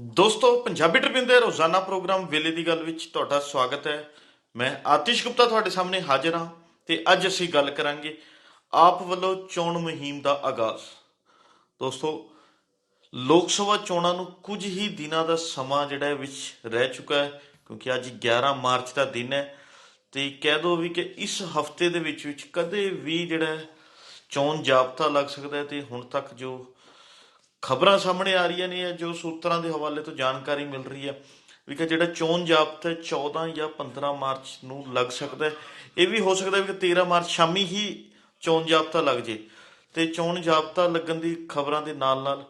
ਦੋਸਤੋ, ਪੰਜਾਬੀ ਟ੍ਰਿਬਿਊਨ ਦੇ ਰੋਜ਼ਾਨਾ ਪ੍ਰੋਗਰਾਮ ਵੇਲੇ ਦੀ ਗੱਲ ਵਿੱਚ ਤੁਹਾਡਾ ਸਵਾਗਤ ਹੈ। ਮੈਂ ਆਤਿਸ਼ ਗੁਪਤਾ ਤੁਹਾਡੇ ਸਾਹਮਣੇ ਹਾਜ਼ਰ ਹਾਂ ਤੇ ਅੱਜ ਅਸੀਂ ਗੱਲ ਕਰਾਂਗੇ ਆਪ ਵੱਲੋਂ ਚੋਣ ਮੁਹਿੰਮ ਦਾ ਆਗਾਜ਼। ਦੋਸਤੋ, ਲੋਕ ਸਭਾ ਚੋਣਾਂ ਨੂੰ ਕੁਝ ਹੀ ਦਿਨਾਂ ਦਾ ਸਮਾਂ ਜਿਹੜਾ ਵਿੱਚ ਰਹਿ ਚੁੱਕਾ ਹੈ, ਕਿਉਂਕਿ ਅੱਜ 11 ਮਾਰਚ ਦਾ ਦਿਨ ਹੈ ਤੇ ਕਹਿ ਦੋ ਵੀ ਕਿ ਇਸ ਹਫ਼ਤੇ ਦੇ ਵਿੱਚ ਵਿੱਚ ਕਦੇ ਵੀ ਜਿਹੜਾ ਚੋਣ ਜਾਬਤਾ ਲੱਗ ਸਕਦਾ ਹੈ ਤੇ ਹੁਣ ਤੱਕ ਜੋ ਖਬਰਾਂ ਸਾਹਮਣੇ ਆ ਰਹੀਆਂ ਨੇ, ਜੋ ਸੂਤਰਾਂ ਦੇ ਹਵਾਲੇ ਤੋਂ ਜਾਣਕਾਰੀ ਮਿਲ ਰਹੀ ਹੈ ਵੀ ਕਿ ਜਿਹੜਾ ਚੋਣ ਜਾਬਤਾ ਹੈ 14 ਜਾਂ 15 ਮਾਰਚ ਨੂੰ ਲੱਗ ਸਕਦਾ ਇਹ ਵੀ ਹੋ ਸਕਦਾ ਵੀ ਕਿ 13 ਮਾਰਚ ਸ਼ਾਮੀ ਹੀ ਚੋਣ ਜਾਬਤਾ ਲੱਗ ਜੇ। ਤੇ ਚੋਣ ਜਾਬਤਾ ਲੱਗਣ ਦੀ ਖਬਰਾਂ ਦੇ ਨਾਲ ਨਾਲ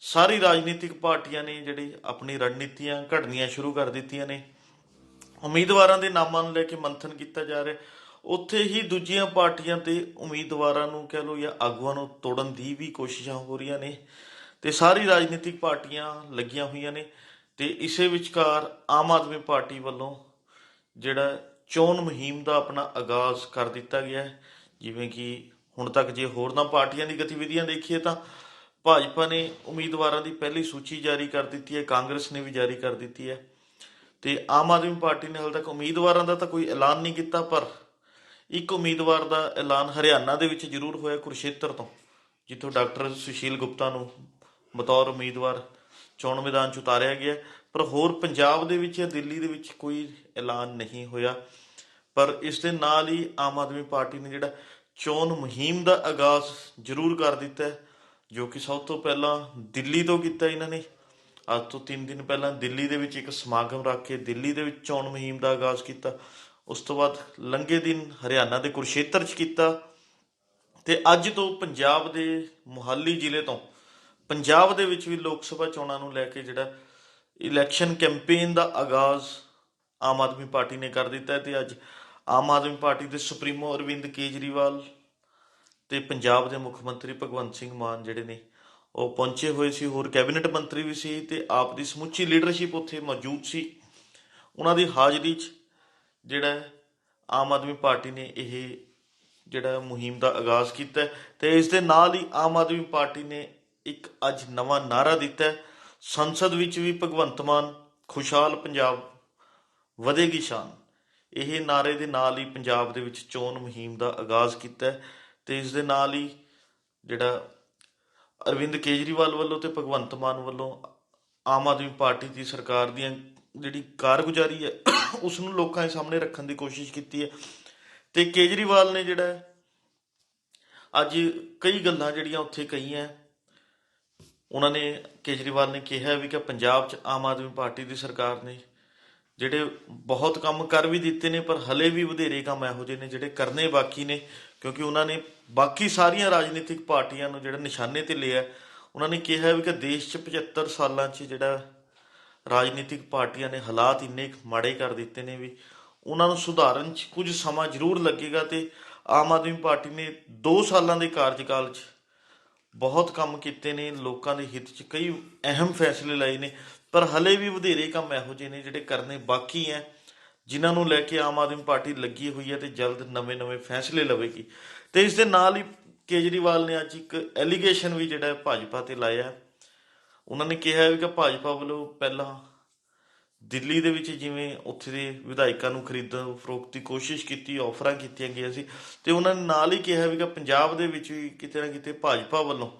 ਸਾਰੀ ਰਾਜਨੀਤਿਕ ਪਾਰਟੀਆਂ ਨੇ ਜਿਹੜੀ ਆਪਣੀ ਰਣਨੀਤੀਆਂ ਘੜਨੀਆਂ ਸ਼ੁਰੂ ਕਰ ਦਿੱਤੀਆਂ ਨੇ। ਉਮੀਦਵਾਰਾਂ ਦੇ ਨਾਮਾਂ ਨੂੰ ਲੈ ਕੇ ਮੰਥਨ ਕੀਤਾ ਜਾ ਰਿਹਾ ਉੱਥੇ ਹੀ ਦੂਜੀਆਂ ਪਾਰਟੀਆਂ ਤੇ ਉਮੀਦਵਾਰਾਂ ਨੂੰ ਕਹਿ ਲਓ ਜਾਂ ਆਗੂਆਂ ਨੂੰ ਤੋੜਨ ਦੀ ਵੀ ਕੋਸ਼ਿਸ਼ਾਂ ਹੋ ਰਹੀਆਂ ਨੇ। ਤੇ ਸਾਰੀ ਰਾਜਨੀਤਿਕ ਪਾਰਟੀਆਂ ਲੱਗੀਆਂ ਹੋਈਆਂ ਨੇ ਤੇ ਇਸੇ ਵਿਚਕਾਰ ਆਮ ਆਦਮੀ ਪਾਰਟੀ ਵੱਲੋਂ ਜਿਹੜਾ ਚੋਣ ਮੁਹਿੰਮ ਦਾ ਆਪਣਾ ਆਗਾਜ਼ ਕਰ ਦਿੱਤਾ ਗਿਆ ਹੈ। ਜਿਵੇਂ ਕਿ ਹੁਣ ਤੱਕ ਜੇ ਹੋਰਨਾਂ ਪਾਰਟੀਆਂ ਦੀ ਗਤੀਵਿਧੀਆਂ ਦੇਖੀਏ ਤਾਂ ਭਾਜਪਾ ਨੇ ਉਮੀਦਵਾਰਾਂ ਦੀ ਪਹਿਲੀ ਸੂਚੀ ਜਾਰੀ ਕਰ ਦਿੱਤੀ ਹੈ, ਕਾਂਗਰਸ ਨੇ ਵੀ ਜਾਰੀ ਕਰ ਦਿੱਤੀ ਹੈ। ਤੇ ਆਮ ਆਦਮੀ ਪਾਰਟੀ ਨੇ ਹਾਲ ਤੱਕ ਉਮੀਦਵਾਰਾਂ ਦਾ ਤਾਂ ਕੋਈ ਐਲਾਨ ਨਹੀਂ ਕੀਤਾ, ਪਰ ਇੱਕ ਉਮੀਦਵਾਰ ਦਾ ਐਲਾਨ ਹਰਿਆਣਾ ਦੇ ਵਿੱਚ ਜ਼ਰੂਰ ਹੋਇਆ ਕੁਰਸ਼ੇਤਰ ਤੋਂ, ਜਿੱਥੋਂ ਡਾਕਟਰ ਸੁਸ਼ੀਲ ਗੁਪਤਾ ਨੂੰ ਬਤੌਰ ਉਮੀਦਵਾਰ ਚੋਣ ਮੈਦਾਨ 'ਚ ਉਤਾਰਿਆ ਗਿਆ ਪਰ ਹੋਰ ਪੰਜਾਬ ਦੇ ਵਿੱਚ ਜਾਂ ਦਿੱਲੀ ਦੇ ਵਿੱਚ ਕੋਈ ਐਲਾਨ ਨਹੀਂ ਹੋਇਆ। ਪਰ ਇਸ ਦੇ ਨਾਲ ਹੀ ਆਮ ਆਦਮੀ ਪਾਰਟੀ ਨੇ ਜਿਹੜਾ ਚੋਣ ਮੁਹਿੰਮ ਦਾ ਆਗਾਜ਼ ਜ਼ਰੂਰ ਕਰ ਦਿੱਤਾ ਹੈ, ਜੋ ਕਿ ਸਭ ਤੋਂ ਪਹਿਲਾਂ ਦਿੱਲੀ ਤੋਂ ਕੀਤਾ ਇਹਨਾਂ ਨੇ। ਅੱਜ ਤੋਂ 3 ਦਿਨ ਪਹਿਲਾਂ ਦਿੱਲੀ ਦੇ ਵਿੱਚ ਇੱਕ ਸਮਾਗਮ ਰੱਖ ਕੇ ਦਿੱਲੀ ਦੇ ਵਿੱਚ ਚੋਣ ਮੁਹਿੰਮ ਦਾ ਆਗਾਜ਼ ਕੀਤਾ। ਉਸ ਤੋਂ ਬਾਅਦ ਲੰਘੇ ਦਿਨ ਹਰਿਆਣਾ ਦੇ ਕੁਰਸ਼ੇਤਰ 'ਚ ਕੀਤਾ। ਤੇ ਅੱਜ ਤੋਂ ਪੰਜਾਬ ਦੇ ਮੁਹਾਲੀ ਜ਼ਿਲ੍ਹੇ ਤੋਂ ਪੰਜਾਬ ਦੇ ਵਿੱਚ ਵੀ ਲੋਕ ਸਭਾ ਚੋਣਾਂ ਨੂੰ ਲੈ ਕੇ ਜਿਹੜਾ ਇਲੈਕਸ਼ਨ ਕੈਂਪੇਨ ਦਾ ਆਗਾਜ਼ ਆਮ ਆਦਮੀ ਪਾਰਟੀ ਨੇ ਕਰ ਦਿੱਤਾ ਹੈ ਤੇ ਅੱਜ ਆਮ ਆਦਮੀ ਪਾਰਟੀ ਦੇ ਸੁਪਰੀਮੋ ਅਰਵਿੰਦ ਕੇਜਰੀਵਾਲ ਤੇ ਪੰਜਾਬ ਦੇ ਮੁੱਖ ਮੰਤਰੀ ਭਗਵੰਤ ਸਿੰਘ ਮਾਨ ਜਿਹੜੇ ਨੇ ਉਹ ਪਹੁੰਚੇ ਹੋਏ ਸੀ, ਹੋਰ ਕੈਬਨਿਟ ਮੰਤਰੀ ਵੀ ਸੀ ਤੇ ਆਪ ਦੀ ਸਮੁੱਚੀ ਲੀਡਰਸ਼ਿਪ ਉੱਥੇ ਮੌਜੂਦ ਸੀ। ਉਹਨਾਂ ਦੀ ਹਾਜ਼ਰੀ 'ਚ ਜਿਹੜਾ ਆਮ ਆਦਮੀ ਪਾਰਟੀ ਨੇ ਇਹ ਜਿਹੜਾ ਮੁਹਿੰਮ ਦਾ ਆਗਾਜ਼ ਕੀਤਾ ਹੈ ਤੇ ਇਸ ਦੇ ਨਾਲ ਹੀ ਆਮ ਆਦਮੀ ਪਾਰਟੀ ਨੇ ਇੱਕ ਅੱਜ ਨਵਾਂ ਨਾਰਾ ਦਿੱਤਾ ਸੰਸਦ ਵਿੱਚ ਵੀ ਭਗਵੰਤ ਮਾਨ ਖੁਸ਼ਹਾਲ ਪੰਜਾਬ ਵਧੇਗੀ ਸ਼ਾਨ। ਇਹ ਨਾਰੇ ਦੇ ਨਾਲ ਹੀ ਪੰਜਾਬ ਦੇ ਵਿੱਚ ਚੋਣ ਮੁਹਿੰਮ ਦਾ ਆਗਾਜ਼ ਕੀਤਾ ਹੈ ਤੇ ਇਸ ਦੇ ਨਾਲ ਹੀ ਜਿਹੜਾ ਅਰਵਿੰਦ ਕੇਜਰੀਵਾਲ ਵੱਲੋਂ ਤੇ ਭਗਵੰਤ ਮਾਨ ਵੱਲੋਂ ਆਮ ਆਦਮੀ ਪਾਰਟੀ ਦੀ ਸਰਕਾਰ ਦੀਆਂ ਜਿਹੜੀ ਕਾਰਗੁਜ਼ਾਰੀ ਹੈ, ਉਸ ਨੂੰ ਲੋਕਾਂ ਦੇ ਸਾਹਮਣੇ ਰੱਖਣ ਦੀ ਕੋਸ਼ਿਸ਼ ਕੀਤੀ ਹੈ। ਤੇ ਕੇਜਰੀਵਾਲ ਨੇ ਜਿਹੜਾ ਅੱਜ ਕਈ ਗੱਲਾਂ ਜਿਹੜੀਆਂ ਉੱਥੇ ਕਹੀਆਂ ਉਹਨਾਂ ਨੇ ਕੇਜਰੀਵਾਲ ਨੇ ਕਿਹਾ ਵੀ ਕਿ ਪੰਜਾਬ 'ਚ ਆਮ ਆਦਮੀ ਪਾਰਟੀ ਦੀ ਸਰਕਾਰ ਨੇ ਜਿਹੜੇ ਬਹੁਤ ਕੰਮ ਕਰ ਵੀ ਦਿੱਤੇ ਨੇ, ਪਰ ਹਲੇ ਵੀ ਵਧੇਰੇ ਕੰਮ ਇਹੋ ਜਿਹੇ ਨੇ ਜਿਹੜੇ ਕਰਨੇ ਬਾਕੀ ਨੇ, ਕਿਉਂਕਿ ਉਹਨਾਂ ਨੇ ਬਾਕੀ ਸਾਰੀਆਂ ਰਾਜਨੀਤਿਕ ਪਾਰਟੀਆਂ ਨੂੰ ਜਿਹੜਾ ਨਿਸ਼ਾਨੇ ਤੇ ਲਿਆ, ਉਹਨਾਂ ਨੇ ਕਿਹਾ ਵੀ ਕਿ ਦੇਸ਼ 'ਚ 75 ਸਾਲਾਂ 'ਚ ਜਿਹੜਾ ਰਾਜਨੀਤਿਕ ਪਾਰਟੀਆਂ ਨੇ ਹਾਲਾਤ ਇੰਨੇ ਮਾੜੇ ਕਰ ਦਿੱਤੇ ਨੇ ਵੀ ਉਹਨਾਂ ਨੂੰ ਸੁਧਾਰਨ 'ਚ ਕੁਝ ਸਮਾਂ ਜ਼ਰੂਰ ਲੱਗੇਗਾ ਤੇ ਆਮ ਆਦਮੀ ਪਾਰਟੀ ਨੇ 2 ਸਾਲਾਂ ਦੇ ਕਾਰਜਕਾਲ 'ਚ ਬਹੁਤ ਕੰਮ ਕੀਤੇ ਨੇ, ਲੋਕਾਂ ਦੇ ਹਿੱਤ 'ਚ ਕਈ ਅਹਿਮ ਫੈਸਲੇ ਲਏ ਨੇ, ਪਰ ਹਲੇ ਵੀ ਵਧੇਰੇ ਕੰਮ ਇਹੋ ਜਿਹੇ ਨੇ ਜਿਹੜੇ ਕਰਨੇ ਬਾਕੀ ਹੈ ਜਿਨ੍ਹਾਂ ਨੂੰ ਲੈ ਕੇ ਆਮ ਆਦਮੀ ਪਾਰਟੀ ਲੱਗੀ ਹੋਈ ਹੈ ਤੇ ਜਲਦ ਨਵੇਂ-ਨਵੇਂ ਫੈਸਲੇ ਲਵੇਗੀ। ਤੇ ਇਸ ਦੇ ਨਾਲ ਹੀ ਕੇਜਰੀਵਾਲ ਨੇ ਅੱਜ ਇੱਕ ਐਲੀਗੇਸ਼ਨ ਵੀ ਜਿਹੜਾ ਭਾਜਪਾ ਤੇ ਲਾਇਆ। ਉਹਨਾਂ ਨੇ ਕਿਹਾ ਹੈ ਕਿ ਭਾਜਪਾ ਵੱਲੋਂ ਪਹਿਲਾਂ ਦਿੱਲੀ ਦੇ ਵਿੱਚ ਜਿਵੇਂ ਉੱਥੇ ਦੇ ਵਿਧਾਇਕਾਂ ਨੂੰ ਖਰੀਦਣ ਫਰੋਖਤ ਦੀ ਕੋਸ਼ਿਸ਼ ਕੀਤੀ ਆਫਰਾਂ ਕੀਤੀਆਂ ਗਈਆਂ ਸੀ ਤੇ ਉਹਨਾਂ ਨੇ ਨਾਲ ਹੀ ਕਿਹਾ ਵੀ ਕਿ ਪੰਜਾਬ ਦੇ ਵਿੱਚ ਵੀ ਕਿਤੇ ਨਾ ਕਿਤੇ ਭਾਜਪਾ ਵੱਲੋਂ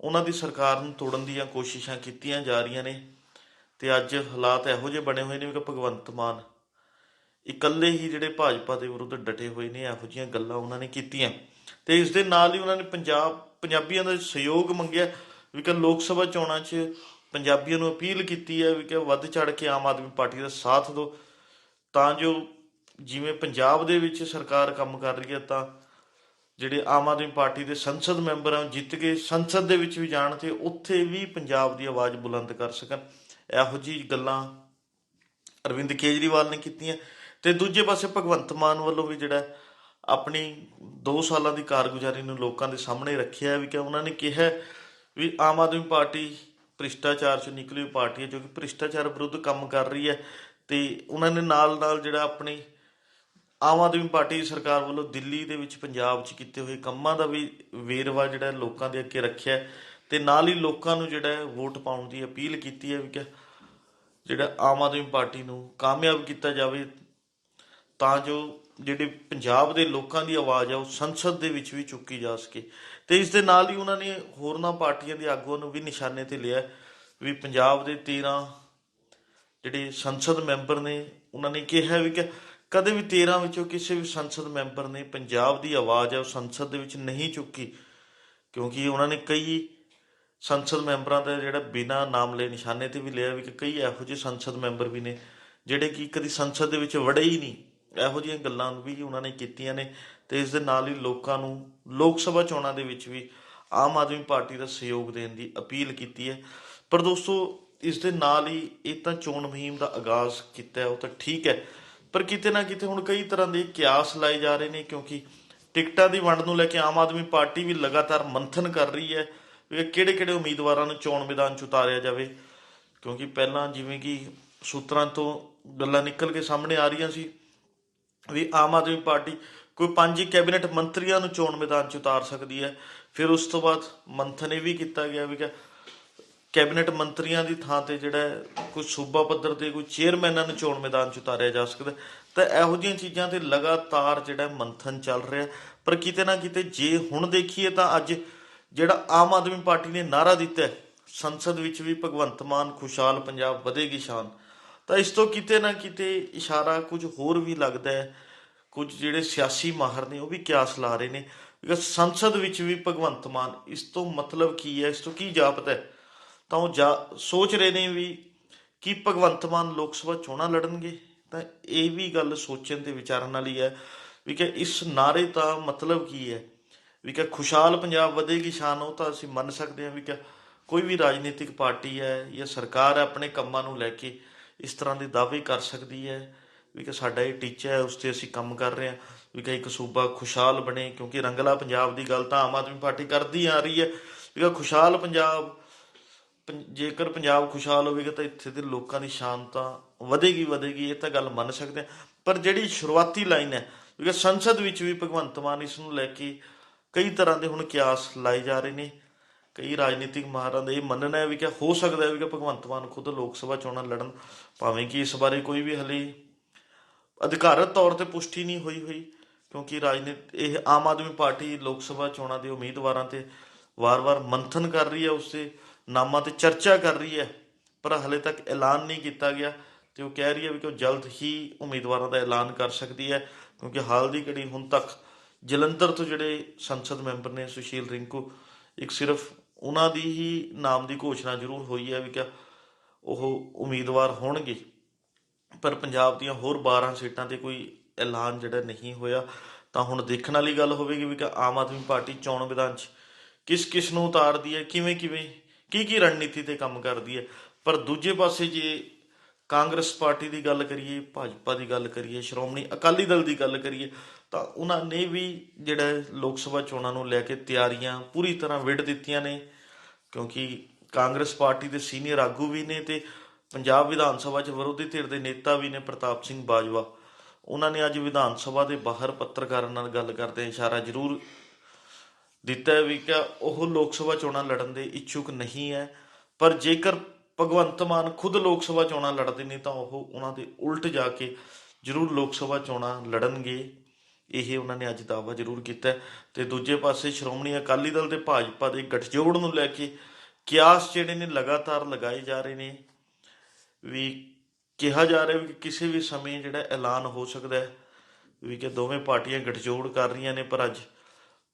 ਉਹਨਾਂ ਦੀ ਸਰਕਾਰ ਨੂੰ ਤੋੜਨ ਦੀਆਂ ਕੋਸ਼ਿਸ਼ਾਂ ਕੀਤੀਆਂ ਜਾ ਰਹੀਆਂ ਨੇ ਤੇ ਅੱਜ ਹਾਲਾਤ ਇਹੋ ਜਿਹੇ ਬਣੇ ਹੋਏ ਨੇ ਕਿ ਭਗਵੰਤ ਮਾਨ ਇਕੱਲੇ ਹੀ ਜਿਹੜੇ ਭਾਜਪਾ ਦੇ ਵਿਰੁੱਧ ਡਟੇ ਹੋਏ ਨੇ, ਇਹੋ ਜਿਹੀਆਂ ਗੱਲਾਂ ਉਹਨਾਂ ਨੇ ਕੀਤੀਆਂ। ਤੇ ਇਸ ਦੇ ਨਾਲ ਹੀ ਉਹਨਾਂ ਨੇ ਪੰਜਾਬ ਪੰਜਾਬੀਆਂ ਦਾ ਸਹਿਯੋਗ ਮੰਗਿਆ ਵੀ ਕਿ ਲੋਕ ਸਭਾ ਚੋਣਾਂ 'ਚ ਪੰਜਾਬੀਆਂ ਨੂੰ ਅਪੀਲ ਕੀਤੀ ਹੈ ਵੀ ਕਿ ਵੱਧ ਚੜ ਕੇ ਆਮ ਆਦਮੀ ਪਾਰਟੀ ਦਾ ਸਾਥ ਦਿਓ। ਤਾਂ ਜੋ ਜਿਵੇਂ ਪੰਜਾਬ ਦੇ ਵਿੱਚ ਸਰਕਾਰ ਕੰਮ ਕਰ ਰਹੀ ਹੈ, ਤਾਂ ਜਿਹੜੇ ਆਮ ਆਦਮੀ ਪਾਰਟੀ ਦੇ ਸੰਸਦ ਮੈਂਬਰ ਆ, ਉਹ ਜਿੱਤ ਕੇ ਸੰਸਦ ਦੇ ਵਿੱਚ ਵੀ ਜਾਣ ਤੇ ਉੱਥੇ ਵੀ ਪੰਜਾਬ ਦੀ ਆਵਾਜ਼ ਬੁਲੰਦ ਕਰ ਸਕਣ। ਇਹੋ ਜਿਹੀ ਗੱਲਾਂ ਅਰਵਿੰਦ ਕੇਜਰੀਵਾਲ ਨੇ ਕੀਤੀਆਂ। ਤੇ ਦੂਜੇ ਪਾਸੇ ਭਗਵੰਤ ਮਾਨ ਵੱਲੋਂ ਵੀ ਜਿਹੜਾ ਆਪਣੀ 2 ਸਾਲਾਂ ਦੀ ਕਾਰਗੁਜ਼ਾਰੀ ਨੂੰ ਲੋਕਾਂ ਦੇ ਸਾਹਮਣੇ ਰੱਖਿਆ ਵੀ ਕਿ ਉਹਨਾਂ ਨੇ ਕਿਹਾ ਵੀ ਆਮ ਆਦਮੀ ਪਾਰਟੀ ਭ੍ਰਿਸ਼ਟਾਚਾਰ ਚੋਂ ਨਿਕਲੀ ਪਾਰਟੀ ਹੈ, ਜੋ ਕਿ ਭ੍ਰਿਸ਼ਟਾਚਾਰ ਵਿਰੁੱਧ ਕੰਮ ਕਰ ਰਹੀ ਹੈ ਤੇ ਉਹਨਾਂ ਨੇ ਨਾਲ ਨਾਲ ਜਿਹੜਾ ਆਪਣੀ ਆਮ ਆਦਮੀ ਪਾਰਟੀ ਸਰਕਾਰ ਵੱਲੋਂ ਦਿੱਲੀ ਦੇ ਵਿੱਚ ਪੰਜਾਬ 'ਚ ਕੀਤੇ ਹੋਏ ਕੰਮਾਂ ਦਾ ਵੀ ਵੇਰਵਾ ਜਿਹੜਾ ਲੋਕਾਂ ਦੇ ਅੱਗੇ ਰੱਖਿਆ ਹੈ ਤੇ ਨਾਲ ਹੀ ਲੋਕਾਂ ਨੂੰ ਜਿਹੜਾ ਵੋਟ ਪਾਉਣ ਦੀ ਅਪੀਲ ਕੀਤੀ ਹੈ ਵੀ ਕਿ ਜਿਹੜਾ ਆਮ ਆਦਮੀ ਪਾਰਟੀ ਨੂੰ ਕਾਮਯਾਬ ਕੀਤਾ ਜਾਵੇ। ਤਾਂ ਜੋ ਜਿਹੜੇ ਪੰਜਾਬ ਦੇ ਲੋਕਾਂ ਦੀ ਆਵਾਜ਼ ਆ, ਉਹ ਸੰਸਦ ਦੇ ਵਿੱਚ ਵੀ ਚੁੱਕੀ ਜਾ ਸਕੇ। ਤੇ ਇਸ ਦੇ ਨਾਲ ਹੀ ਉਹਨਾਂ ਨੇ ਹੋਰਨਾਂ ਪਾਰਟੀਆਂ ਦੇ ਆਗੂਆਂ ਨੂੰ ਵੀ ਨਿਸ਼ਾਨੇ ਤੇ ਲਿਆ ਵੀ ਪੰਜਾਬ ਦੇ 13 ਜਿਹੜੇ ਸੰਸਦ ਮੈਂਬਰ ਨੇ, ਉਹਨਾਂ ਨੇ ਕਿਹਾ ਵੀ ਕਿ ਕਦੇ ਵੀ 13 ਵਿੱਚੋਂ ਕਿਸੇ ਵੀ ਸੰਸਦ ਮੈਂਬਰ ਨੇ ਪੰਜਾਬ ਦੀ ਆਵਾਜ਼ ਹੈ ਉਹ ਸੰਸਦ ਦੇ ਵਿੱਚ ਨਹੀਂ ਚੁੱਕੀ, ਕਿਉਂਕਿ ਉਹਨਾਂ ਨੇ ਕਈ ਸੰਸਦ ਮੈਂਬਰਾਂ ਦਾ ਜਿਹੜਾ ਬਿਨਾ ਨਾਮ ਲਏ ਨਿਸ਼ਾਨੇ ਤੇ ਵੀ ਲਿਆ ਵੀ ਕਿ ਕਈ ਇਹੋ ਜਿਹੇ ਸੰਸਦ ਮੈਂਬਰ ਵੀ ਨੇ, ਜਿਹੜੇ ਕਿ ਕਦੀ ਸੰਸਦ ਦੇ ਵਿੱਚ ਵੜੇ ਹੀ ਨਹੀਂ। ਇਹੋ ਜਿਹੀਆਂ ਗੱਲਾਂ ਵੀ ਉਹਨਾਂ ਨੇ ਕੀਤੀਆਂ ਨੇ ਤੇ ਇਸ ਦੇ ਨਾਲ ਹੀ ਲੋਕਾਂ ਨੂੰ, ਲੋਕ ਸਭਾ ਚੋਣਾਂ ਦੇ ਵਿੱਚ ਵੀ ਆਮ ਆਦਮੀ ਪਾਰਟੀ ਦਾ ਸਹਿਯੋਗ ਦੇਣ ਦੀ ਅਪੀਲ ਕੀਤੀ ਹੈ। ਪਰ ਦੋਸਤੋ, ਇਸ ਦੇ ਨਾਲ ਹੀ ਇਹ ਤਾਂ ਚੋਣ ਮੁਹਿੰਮ ਦਾ ਆਗਾਜ਼ ਕੀਤਾ ਉਹ ਤਾਂ ਠੀਕ ਹੈ। ਪਰ ਕਿਤੇ ਨਾ ਕਿਤੇ ਹੁਣ ਕਈ ਤਰ੍ਹਾਂ ਦੇ ਕਿਆਸ ਲਾਏ ਜਾ ਰਹੇ ਨੇ ਕਿਉਂਕਿ ਟਿਕਟਾਂ ਦੀ ਵੰਡ ਨੂੰ ਲੈ ਕੇ ਆਮ ਆਦਮੀ ਪਾਰਟੀ ਵੀ ਲਗਾਤਾਰ ਮੰਥਨ ਕਰ ਰਹੀ ਹੈ ਵੀ ਕਿਹੜੇ ਕਿਹੜੇ ਉਮੀਦਵਾਰਾਂ ਨੂੰ ਚੋਣ ਮੈਦਾਨ 'ਚ ਉਤਾਰਿਆ ਜਾਵੇ। ਕਿਉਂਕਿ ਪਹਿਲਾਂ ਜਿਵੇਂ ਕਿ ਸੂਤਰਾਂ ਤੋਂ ਗੱਲਾਂ ਨਿਕਲ ਕੇ ਸਾਹਮਣੇ ਆ ਰਹੀਆਂ ਸੀ ਵੀ ਆਮ ਆਦਮੀ ਪਾਰਟੀ ਕੋਈ ਪੰਜ ਕੈਬਨਿਟ ਮੰਤਰੀਆਂ ਨੂੰ ਚੋਣ ਮੈਦਾਨ 'ਚ ਉਤਾਰ ਸਕਦੀ ਹੈ। ਫਿਰ ਉਸ ਤੋਂ ਬਾਅਦ ਮੰਥਨ ਇਹ ਵੀ ਕੀਤਾ ਗਿਆ ਵੀ ਕਿ ਕੈਬਨਿਟ ਮੰਤਰੀਆਂ ਦੀ ਥਾਂ ਤੇ ਜਿਹੜਾ ਕੋਈ ਸੂਬਾ ਪੱਧਰ ਤੇ ਕੋਈ ਚੇਅਰਮੈਨਾਂ ਨੂੰ ਚੋਣ ਮੈਦਾਨ 'ਚ ਉਤਾਰਿਆ ਜਾ ਸਕਦਾ। ਤਾਂ ਇਹੋ ਜਿਹੀਆਂ ਚੀਜ਼ਾਂ ਤੇ ਲਗਾਤਾਰ ਜਿਹੜਾ ਮੰਥਨ ਚੱਲ ਰਿਹਾ। ਪਰ ਕਿਤੇ ਨਾ ਕਿਤੇ ਜੇ ਹੁਣ ਦੇਖੀਏ ਤਾਂ ਅੱਜ ਜਿਹੜਾ ਆਮ ਆਦਮੀ ਪਾਰਟੀ ਨੇ ਨਾਰਾ ਦਿੱਤਾ ਸੰਸਦ ਵਿੱਚ ਵੀ ਭਗਵੰਤ ਮਾਨ ਖੁਸ਼ਹਾਲ ਪੰਜਾਬ ਵਧੇਗੀ ਸ਼ਾਨ। ਤਾਂ ਇਸ ਤੋਂ ਕਿਤੇ ਨਾ ਕਿਤੇ ਇਸ਼ਾਰਾ ਕੁਝ ਹੋਰ ਵੀ ਲੱਗਦਾ ਹੈ। ਕੁਝ ਜਿਹੜੇ ਸਿਆਸੀ ਮਾਹਰ ਨੇ, ਉਹ ਵੀ ਕਿਆਸ ਲਾ ਰਹੇ ਨੇ। ਕਿ ਸੰਸਦ ਵਿੱਚ ਵੀ ਭਗਵੰਤ ਮਾਨ, ਇਸ ਤੋਂ ਮਤਲਬ ਕੀ ਹੈ, ਇਸ ਤੋਂ ਕੀ ਜਾਪਦਾ ਹੈ? ਤਾਂ ਉਹ ਜਾ ਸੋਚ ਰਹੇ ਨੇ ਵੀ ਕੀ ਭਗਵੰਤ ਮਾਨ ਲੋਕ ਸਭਾ ਚੋਣਾਂ ਲੜਨਗੇ? ਤਾਂ ਇਹ ਵੀ ਗੱਲ ਸੋਚਣ ਤੇ ਵਿਚਾਰਨ ਵਾਲੀ ਹੈ ਵੀ ਕਿ ਇਸ ਨਾਰੇ ਦਾ ਮਤਲਬ ਕੀ ਹੈ? ਵੀ ਕਿ ਖੁਸ਼ਹਾਲ ਪੰਜਾਬ ਵਧੇਗੀ ਸ਼ਾਨ, ਉਹ ਤਾਂ ਅਸੀਂ ਮੰਨ ਸਕਦੇ ਹਾਂ ਵੀ ਕਿ ਕੋਈ ਵੀ ਰਾਜਨੀਤਿਕ ਪਾਰਟੀ ਹੈ ਜਾਂ ਸਰਕਾਰ ਹੈ, ਆਪਣੇ ਕੰਮਾਂ ਨੂੰ ਲੈ ਕੇ ਇਸ ਤਰ੍ਹਾਂ ਦੇ ਦਾਅਵੇ ਕਰ ਸਕਦੀ ਹੈ ਵੀ ਕਿ ਸਾਡਾ ਇਹ ਟੀਚਾ ਹੈ, ਉਸ ਤੇ ਅਸੀਂ ਕੰਮ ਕਰ ਰਹੇ ਹਾਂ, ਵੀ ਕਿ ਇੱਕ ਸੂਬਾ ਖੁਸ਼ਹਾਲ ਬਣੇ, ਕਿਉਂਕਿ ਰੰਗਲਾ ਪੰਜਾਬ ਦੀ ਗੱਲ ਤਾਂ ਆਮ ਆਦਮੀ ਪਾਰਟੀ ਕਰਦੀ ਆ ਰਹੀ ਹੈ, ਵੀ ਕਿ ਖੁਸ਼ਹਾਲ ਪੰਜਾਬ, ਪੰ- ਜੇਕਰ ਪੰਜਾਬ ਖੁਸ਼ਹਾਲ ਹੋਵੇਗਾ ਤਾਂ ਇੱਥੇ ਦੇ ਲੋਕਾਂ ਦੀ ਸ਼ਾਨ ਵਧੇਗੀ ਵਧੇਗੀ, ਇਹ ਤਾਂ ਗੱਲ ਮੰਨ ਸਕਦੇ ਹਾਂ। ਪਰ ਜਿਹੜੀ ਸ਼ੁਰੂਆਤੀ ਲਾਈਨ ਹੈ ਕਿਉਂਕਿ ਸੰਸਦ ਵਿੱਚ ਵੀ ਭਗਵੰਤ ਮਾਨ ਇਸ ਨੂੰ ਲੈ ਕੇ ਕਈ ਤਰ੍ਹਾਂ ਦੇ ਹੁਣ ਕਿਆਸ ਲਾਏ ਜਾ ਰਹੇ ਨੇ ਕਈ ਰਾਜਨੀਤਿਕ ਮਾਹਰਾਂ ਦਾ ਇਹ ਮੰਨਣਾ ਹੈ ਵੀ ਕਿ ਹੋ ਸਕਦਾ ਹੈ ਵੀ ਕਿ ਭਗਵੰਤ ਮਾਨ ਖੁਦ ਲੋਕ ਸਭਾ ਚੋਣਾਂ ਲੜਨ, ਭਾਵੇਂ ਕਿ ਇਸ ਬਾਰੇ ਕੋਈ ਵੀ ਹਲੇ ਅਧਿਕਾਰਤ ਤੌਰ ਤੇ ਪੁਸ਼ਟੀ ਨਹੀਂ ਹੋਈ ਹੋਈ, ਕਿਉਂਕਿ ਰਾਜਨੀਤੀ, ਇਹ ਆਮ ਆਦਮੀ ਪਾਰਟੀ ਲੋਕ ਸਭਾ ਚੋਣਾਂ ਦੇ ਉਮੀਦਵਾਰਾਂ ਤੇ ਵਾਰ-ਵਾਰ ਮੰਥਨ ਕਰ ਰਹੀ ਹੈ, ਉਸੇ ਨਾਮਾਂ ਤੇ ਚਰਚਾ ਕਰ ਰਹੀ ਹੈ, ਪਰ ਹਲੇ ਤੱਕ ਐਲਾਨ ਨਹੀਂ ਕੀਤਾ ਗਿਆ ਤੇ ਉਹ ਕਹਿ ਰਹੀ ਹੈ ਵੀ ਕਿ ਉਹ ਜਲਦ ਹੀ ਉਮੀਦਵਾਰਾਂ ਦਾ ਐਲਾਨ ਕਰ ਸਕਦੀ ਹੈ, ਕਿਉਂਕਿ ਹਾਲ ਦੀ ਘੜੀ ਹੁਣ ਤੱਕ ਜਲੰਧਰ ਤੋਂ ਜਿਹੜੇ ਸੰਸਦ ਮੈਂਬਰ ਨੇ ਸੁਸ਼ੀਲ ਰਿੰਕੂ, ਇੱਕ ਸਿਰਫ ਉਹਨਾਂ ਦੀ ਹੀ ਨਾਮ ਦੀ ਘੋਸ਼ਣਾ ਜ਼ਰੂਰ ਹੋਈ ਹੈ ਵੀ ਕਿ ਉਹ ਉਮੀਦਵਾਰ ਹੋਣਗੇ। ਪਰ ਪੰਜਾਬ ਦੀਆਂ ਹੋਰ 12 ਸੀਟਾਂ ਤੇ ਕੋਈ ਐਲਾਨ ਜਿਹੜਾ ਨਹੀਂ ਹੋਇਆ, ਤਾਂ ਹੁਣ ਦੇਖਣ ਵਾਲੀ ਗੱਲ ਹੋਵੇਗੀ ਵੀ ਕਿ ਆਮ ਆਦਮੀ ਪਾਰਟੀ ਚੋਣ ਮੈਦਾਨ 'ਚ ਕਿਸ ਕਿਸ ਨੂੰ ਉਤਾਰਦੀ ਹੈ, ਕਿਵੇਂ ਕਿਵੇਂ, ਕੀ ਕੀ ਰਣਨੀਤੀ ਤੇ ਕੰਮ ਕਰਦੀ ਹੈ। ਪਰ ਦੂਜੇ ਪਾਸੇ ਜੇ ਕਾਂਗਰਸ ਪਾਰਟੀ ਦੀ ਗੱਲ ਕਰੀਏ, ਭਾਜਪਾ ਦੀ ਗੱਲ ਕਰੀਏ, ਸ਼੍ਰੋਮਣੀ ਅਕਾਲੀ ਦਲ ਦੀ ਗੱਲ ਕਰੀਏ, ਤਾਂ ਉਹਨਾਂ ਨੇ ਵੀ ਜਿਹੜਾ ਲੋਕ ਸਭਾ ਚੋਣਾਂ ਨੂੰ ਲੈ ਕੇ ਤਿਆਰੀਆਂ ਪੂਰੀ ਤਰ੍ਹਾਂ ਵਿੱਢ ਦਿੱਤੀਆਂ ਨੇ, ਕਿਉਂਕਿ ਕਾਂਗਰਸ ਪਾਰਟੀ ਦੇ ਸੀਨੀਅਰ ਆਗੂ ਵੀ ਨੇ ਤੇ ਪੰਜਾਬ ਵਿਧਾਨ ਸਭਾ 'ਚ ਵਿਰੋਧੀ ਧਿਰ ਦੇ ਨੇਤਾ ਵੀ ਨੇ ਪ੍ਰਤਾਪ ਸਿੰਘ ਬਾਜਵਾ। ਉਹਨਾਂ ਨੇ ਅੱਜ ਵਿਧਾਨ ਸਭਾ ਦੇ ਬਾਹਰ ਪੱਤਰਕਾਰਾਂ ਨਾਲ ਗੱਲ ਕਰਦੇ ਇਸ਼ਾਰਾ ਜ਼ਰੂਰ ਦਿੱਤਾ ਵੀ ਕਿ ਉਹ ਲੋਕ ਸਭਾ ਚੋਣਾਂ ਲੜਨ ਦੇ ਇੱਛੁਕ ਨਹੀਂ ਹੈ, ਪਰ ਜੇਕਰ ਭਗਵੰਤ ਮਾਨ ਖੁਦ ਲੋਕ ਸਭਾ ਚੋਣਾਂ ਲੜਦੇ ਨੇ ਤਾਂ ਉਹ ਉਹਨਾਂ ਦੇ ਉਲਟ ਜਾ ਕੇ ਜ਼ਰੂਰ ਲੋਕ ਸਭਾ ਚੋਣਾਂ ਲੜਨਗੇ ਇਹ ਉਹਨਾਂ ਨੇ ਅੱਜ ਦਾਅਵਾ ਜ਼ਰੂਰ ਕੀਤਾ ਹੈ। ਤੇ ਦੂਜੇ ਪਾਸੇ ਸ਼੍ਰੋਮਣੀ ਅਕਾਲੀ ਦਲ ਤੇ ਭਾਜਪਾ ਦੇ ਗਠਜੋੜ ਨੂੰ ਲੈ ਕੇ ਕਿਆਸ ਜਿਹੜੇ ਨੇ ਲਗਾਤਾਰ ਲਗਾਏ ਜਾ ਰਹੇ ਨੇ ਵੀ ਕਿਹਾ ਜਾ ਰਿਹਾ ਵੀ ਕਿ ਕਿਸੇ ਵੀ ਸਮੇਂ ਜਿਹੜਾ ਐਲਾਨ ਹੋ ਸਕਦਾ ਹੈ ਵੀ ਕਿ ਦੋਵੇਂ ਪਾਰਟੀਆਂ ਗਠਜੋੜ ਕਰ ਰਹੀਆਂ ਨੇ, ਪਰ ਅੱਜ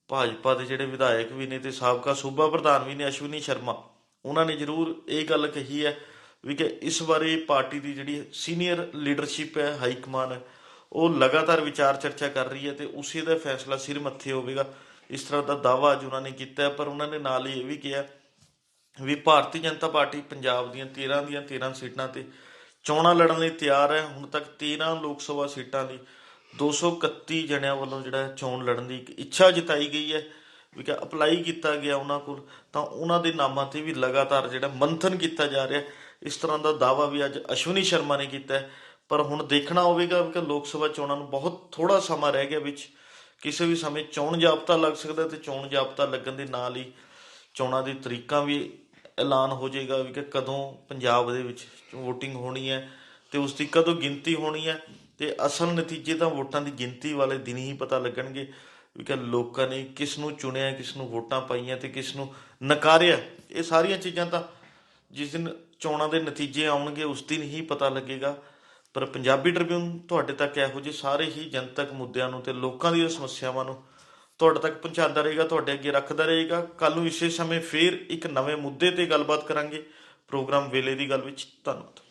ਭਾਜਪਾ ਦੇ ਜਿਹੜੇ ਵਿਧਾਇਕ ਵੀ ਨੇ ਤੇ ਸਾਬਕਾ ਸੂਬਾ ਪ੍ਰਧਾਨ ਵੀ ਨੇ, ਅਸ਼ਵਨੀ ਸ਼ਰਮਾ ਉਹਨਾਂ ਨੇ ਜ਼ਰੂਰ ਇਹ ਗੱਲ ਕਹੀ ਹੈ ਵੀ ਕਿ ਇਸ ਬਾਰੇ ਪਾਰਟੀ ਦੀ ਜਿਹੜੀ ਸੀਨੀਅਰ ਲੀਡਰਸ਼ਿਪ ਹੈ, ਹਾਈ ਕਮਾਨ ਹੈ ਉਹ ਲਗਾਤਾਰ ਵਿਚਾਰ ਚਰਚਾ ਕਰ ਰਹੀ ਹੈ ਤੇ ਉਸੇ ਦਾ ਫੈਸਲਾ ਸਿਰ ਮੱਥੇ ਹੋਵੇਗਾ। ਇਸ ਤਰ੍ਹਾਂ ਦਾ ਦਾਅਵਾ ਅੱਜ ਉਹਨਾਂ ਨੇ ਕੀਤਾ ਪਰ ਉਹਨਾਂ ਨੇ ਨਾਲ ਹੀ ਇਹ ਵੀ ਕਿਹਾ ਵੀ ਭਾਰਤੀ ਜਨਤਾ ਪਾਰਟੀ ਪੰਜਾਬ ਦੀਆਂ 13 ਦੀਆਂ 13 ਸੀਟਾਂ ਤੇ ਚੋਣਾਂ ਲੜਨ ਲਈ ਤਿਆਰ ਹੈ। ਹੁਣ ਤੱਕ 13 ਲੋਕ ਸਭਾ ਸੀਟਾਂ ਲਈ 231 ਜਣਿਆਂ ਵੱਲੋਂ ਜਿਹੜਾ ਚੋਣ ਲੜਨ ਦੀ ਇੱਕ ਇੱਛਾ ਜਤਾਈ ਗਈ ਹੈ। ਵੀ ਕਿ ਅਪਲਾਈ ਕੀਤਾ ਗਿਆ ਉਹਨਾਂ ਕੋਲ, ਤਾਂ ਉਹਨਾਂ ਦੇ ਨਾਮਾਂ ਤੇ ਵੀ ਲਗਾਤਾਰ ਜਿਹੜਾ ਮੰਥਨ ਕੀਤਾ ਜਾ ਰਿਹਾ। ਇਸ ਤਰ੍ਹਾਂ ਦਾ ਦਾਵਾ ਵੀ ਅੱਜ ਅਸ਼ਵਨੀ ਸ਼ਰਮਾ ਨੇ ਕੀਤਾ ਪਰ ਹੁਣ ਦੇਖਣਾ ਹੋਵੇਗਾ ਕਿ ਲੋਕ ਸਭਾ ਚੋਣਾਂ ਨੂੰ ਬਹੁਤ ਥੋੜਾ ਸਮਾਂ ਰਹਿ ਗਿਆ ਵਿੱਚ। ਕਿਸੇ ਵੀ ਸਮੇਂ ਚੋਣ ਜਾਬਤਾ ਲੱਗ ਸਕਦਾ ਤੇ ਚੋਣ ਜਾਬਤਾ ਲੱਗਣ ਦੇ ਨਾਲ ਹੀ ਚੋਣਾਂ ਦੀ ਤਰੀਕਾਂ ਵੀ ਐਲਾਨ ਹੋ ਜਾਏਗਾ ਵੀ ਕਿ ਕਦੋਂ ਪੰਜਾਬ ਦੇ ਵਿੱਚ VOTING ਹੋਣੀ ਹੈ ਤੇ ਉਸ ਦੀ ਕਦੋਂ ਗਿਣਤੀ ਹੋਣੀ ਹੈ ਤੇ ਅਸਲ ਨਤੀਜੇ ਤਾਂ ਵੋਟਾਂ ਦੀ ਗਿਣਤੀ ਵਾਲੇ ਦਿਨ ਹੀ ਪਤਾ ਲੱਗਣਗੇ। ਵੀ ਕਿ ਲੋਕਾਂ ਨੇ ਕਿਸ ਨੂੰ ਚੁਣਿਆ, ਕਿਸ ਨੂੰ ਵੋਟਾਂ ਪਾਈਆਂ ਤੇ ਕਿਸ ਨੂੰ ਨਕਾਰਿਆ, ਇਹ ਸਾਰੀਆਂ ਚੀਜ਼ਾਂ ਤਾਂ ਜਿਸ ਦਿਨ ਚੋਣਾਂ ਦੇ ਨਤੀਜੇ ਆਉਣਗੇ, ਉਸ ਦਿਨ ਹੀ ਪਤਾ ਲੱਗੇਗਾ। ਪਰ ਪੰਜਾਬੀ ਟ੍ਰਿਬਿਊਨ ਤੁਹਾਡੇ ਤੱਕ ਇਹੋ ਜਿਹੇ ਸਾਰੇ ਹੀ ਜਨਤਕ ਮੁੱਦਿਆਂ ਨੂੰ ਤੇ ਲੋਕਾਂ ਦੀਆਂ ਸਮੱਸਿਆਵਾਂ ਨੂੰ ਤੁਹਾਡੇ ਤੱਕ ਪਹੁੰਚਾਉਂਦਾ ਰਹੇਗਾ, ਤੁਹਾਡੇ ਅੱਗੇ ਰੱਖਦਾ ਰਹੇਗਾ। ਕੱਲ ਨੂੰ ਇਸੇ ਸਮੇਂ ਫੇਰ ਇੱਕ ਨਵੇਂ ਮੁੱਦੇ ਤੇ ਗੱਲਬਾਤ ਕਰਾਂਗੇ। ਪ੍ਰੋਗਰਾਮ ਵੇਲੇ ਦੀ ਗੱਲ ਵਿੱਚ ਧੰਨਵਾਦ।